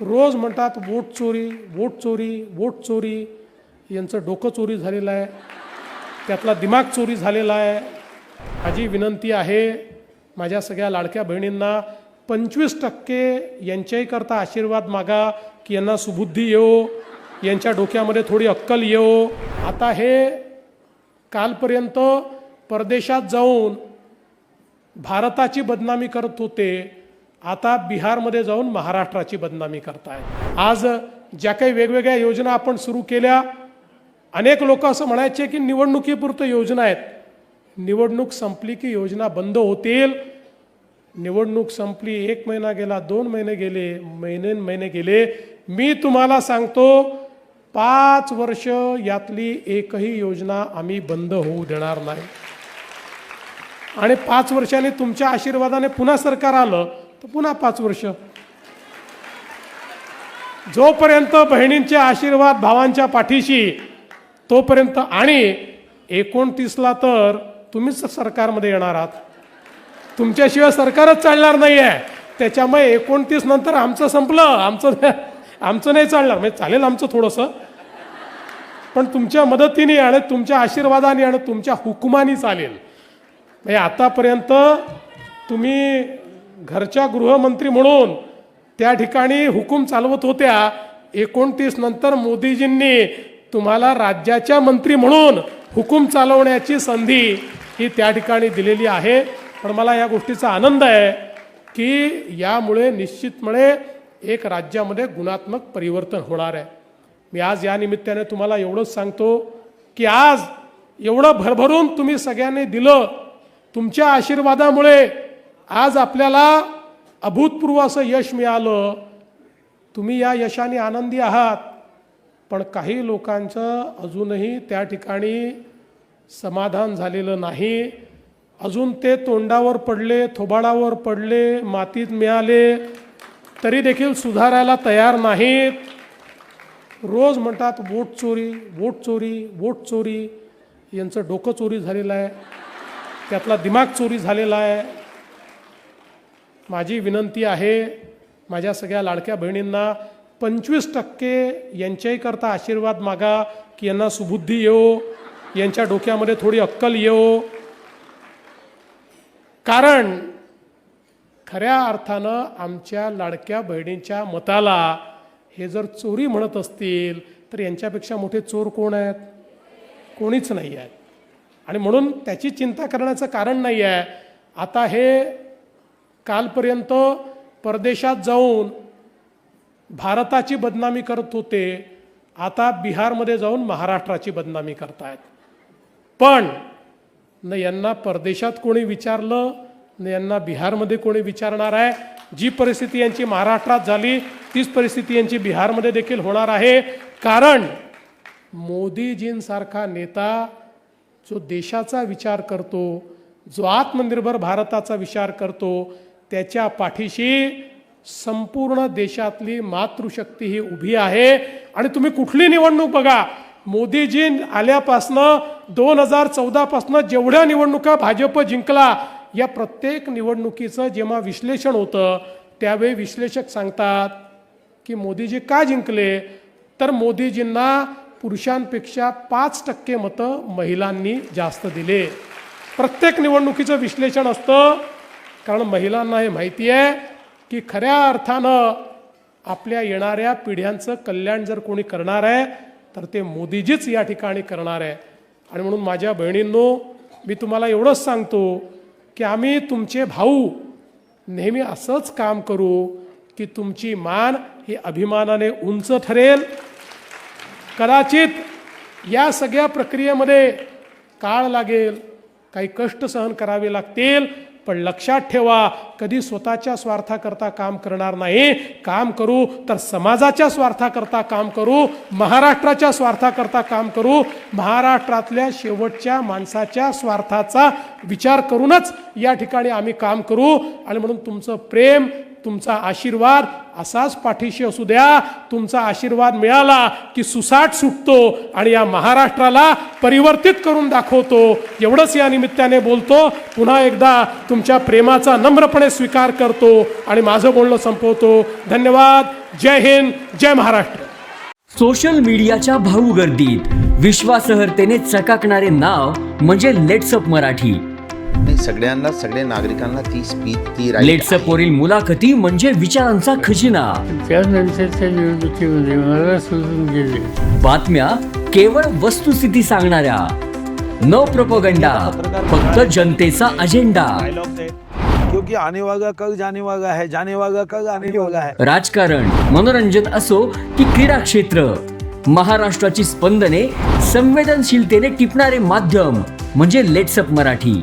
रोज म्हणतात वोट चोरी वोट चोरी वोट चोरी. यांचं डोकं चोरी झालेलं आहे. त्यातला दिमाग चोरी झालेला आहे. माझी विनंती आहे माझ्या सगळ्या लाडक्या बहिणींना पंचवीस टक्के यांच्याही करता आशीर्वाद मागा की यांना सुबुद्धी येऊ यांच्या डोक्यामध्ये थोडी अक्कल येऊ आता हे कालपर्यंत परदेशात जाऊन भारताची बदनामी करत होते. आता बिहारमध्ये जाऊन महाराष्ट्राची बदनामी करतायत. आज ज्या काही वेगवेगळ्या योजना आपण सुरू केल्या अनेक लोक असं म्हणायचे की निवडणुकीपुरतं योजना आहेत. निवडणूक संपली की योजना बंद होतील. निवडणूक संपली एक महिना गेला दोन महिने गेले महिने महिने गेले. मी तुम्हाला सांगतो पाच वर्ष यातली एकही योजना आम्ही बंद होऊ देणार नाही. आणि पाच वर्षांनी तुमच्या आशीर्वादाने पुन्हा सरकार आलं तर पुन्हा पाच वर्ष. जोपर्यंत बहिणींचे आशीर्वाद भावांच्या पाठीशी तोपर्यंत आणि एकोणतीसला तर तुम्हीच सरकारमध्ये येणार आहात. तुमच्याशिवाय सरकारच चालणार नाही आहे त्याच्यामुळे एकोणतीस नंतर आमचं संपलं. आमचं आमचं नाही चालणार. म्हणजे चालेल आमचं थोडंसं. पण तुमच्या मदतीने आणि तुमच्या आशीर्वादाने आणि तुमच्या हुकुमानी चालेल. म्हणजे आतापर्यंत तुम्ही घरच्या गृहमंत्री म्हणून त्या ठिकाणी हुकूम चालवत होत्या. एकोणतीस नंतर मोदीजींनी तुम्हाला राज्याच्या मंत्री म्हणून हुकूम चालवण्याची संधी ही त्या ठिकाणी दिलेली आहे. पण मला या गोष्टीचा आनंद आहे की यामुळे निश्चितपणे एक राज्यामध्ये गुणात्मक परिवर्तन होणार आहे. मी आज या निमित्ताने तुम्हाला एवढंच सांगतो की आज एवढं भरभरून तुम्ही सगळ्यांनी दिलं. तुमच्या आशीर्वादामुळे आज आपल्याला अभूतपूर्व असं यश मिळालं. तुम्ही या यशाने आनंदी आहात. पण काही लोकांचं अजूनही त्या ठिकाणी समाधान झालेलं नाही. अजून ते तोंडावर पडले थोबाडावर पडले मातीत मिळाले तरी देखील सुधारायला तयार नाहीत. रोज म्हणतात वोट चोरी वोट चोरी वोट चोरी. यांचं डोकं चोरी झालेलं आहे. त्यातला दिमाग चोरी झालेला आहे. माझी विनंती आहे माझ्या सगळ्या लाडक्या बहिणींना पंचवीस टक्के यांच्याही करता आशीर्वाद मागा की यांना सुबुद्धी येऊ यांच्या डोक्यामध्ये थोडी अक्कल येऊ कारण खऱ्या अर्थानं आमच्या लाडक्या बहिणींच्या मताला हे जर चोरी म्हणत असतील तर यांच्यापेक्षा मोठे चोर कोण आहेत? कोणीच नाही आहेत आणि म्हणून त्याची चिंता करण्याचं कारण नाही आहे आता हे कालपर्यंत परदेशात जाऊन भारताची बदनामी करत होते आता बिहारमध्ये जाऊन महाराष्ट्राची बदनामी करतायत. पण न यांना परदेशात कोणी विचारलं न यांना बिहारमध्ये कोणी विचारणार आहे. जी परिस्थिती यांची महाराष्ट्रात झाली तीच परिस्थिती यांची बिहारमध्ये देखील होणार आहे. कारण मोदीजींसारखा नेता जो देशाचा विचार करतो जो आत्मनिर्भर भारताचा विचार करतो त्याच्या पाठीशी संपूर्ण देशातली मातृशक्ती ही उभी आहे. आणि तुम्ही कुठली निवडणूक बघा मोदीजी आल्यापासनं दोन हजार चौदापासनं जेवढ्या निवडणुका भाजप जिंकला या प्रत्येक निवडणुकीचं जेव्हा विश्लेषण होतं त्यावेळी विश्लेषक सांगतात की मोदीजी का जिंकले? तर मोदीजींना पुरुषांपेक्षा पाच टक्के मतं महिलांनी जास्त दिले. प्रत्येक निवडणुकीचं विश्लेषण असतं. कारण महिलांना हे माहिती आहे की खऱ्या अर्थानं आपल्या येणाऱ्या पिढ्यांचं कल्याण जर कोणी करणार आहे तर ते मोदीजीच या ठिकाणी करणार आहे. आणि म्हणून माझ्या बहिणींनो मी तुम्हाला एवढंच सांगतो की आम्ही तुमचे भाऊ नेहमी असंच काम करू की तुमची मान ही अभिमानाने उंच ठरेल. कदाचित या सगळ्या प्रक्रियेमध्ये काळ लागेल काही कष्ट सहन करावे लागतील पण लक्षात ठेवा कधी स्वतःच्या स्वार्थाकरता काम करणार नाही. काम करू तर समाजाच्या स्वार्थाकरता काम करू महाराष्ट्राच्या स्वार्थाकरता काम करू. महाराष्ट्रातल्या शेवटच्या माणसाच्या स्वार्थाचा विचार करूनच या ठिकाणी आम्ही काम करू. आणि म्हणून तुमचं प्रेम तुमचा आशीर्वाद असाच पाठीशी असू द्या. तुमचा आशीर्वाद मिळाला की सुसाट सुटतो आणि या महाराष्ट्राला परिवर्तित करून दाखवतो. एवढंच या निमित्ताने बोलतो. पुन्हा एकदा तुमच्या प्रेमाचा नम्रपणे स्वीकार करतो आणि माझं बोलणं संपवतो. धन्यवाद. जय हिंद. जय महाराष्ट्र. सोशल मीडियाच्या भाऊ गर्दीत. विश्वासार्हतेने चकाकणारे नाव म्हणजे लेट्सअप मराठी. सगळ्यांना सगळ्या नागरिकांना ती स्पीच ती लेट्सअप वरील मुलाखती म्हणजे विचारांचा खजिना. त्यानंतरच्या निवडणुकीमध्ये मला सोडून गेले. बातम्या केवळ वस्तुस्थिती सांगणाऱ्या. न प्रपोगंडा फक्त जनतेचा अजेंडा. क्योंकि आने वाला कल जाने वाला है जाने वाला कल आने वाला है. राजकारण मनोरंजन असो की क्रीडा क्षेत्र. महाराष्ट्राची स्पंदने संवेदनशीलतेने टिपणारे माध्यम म्हणजे लेट्सअप मराठी.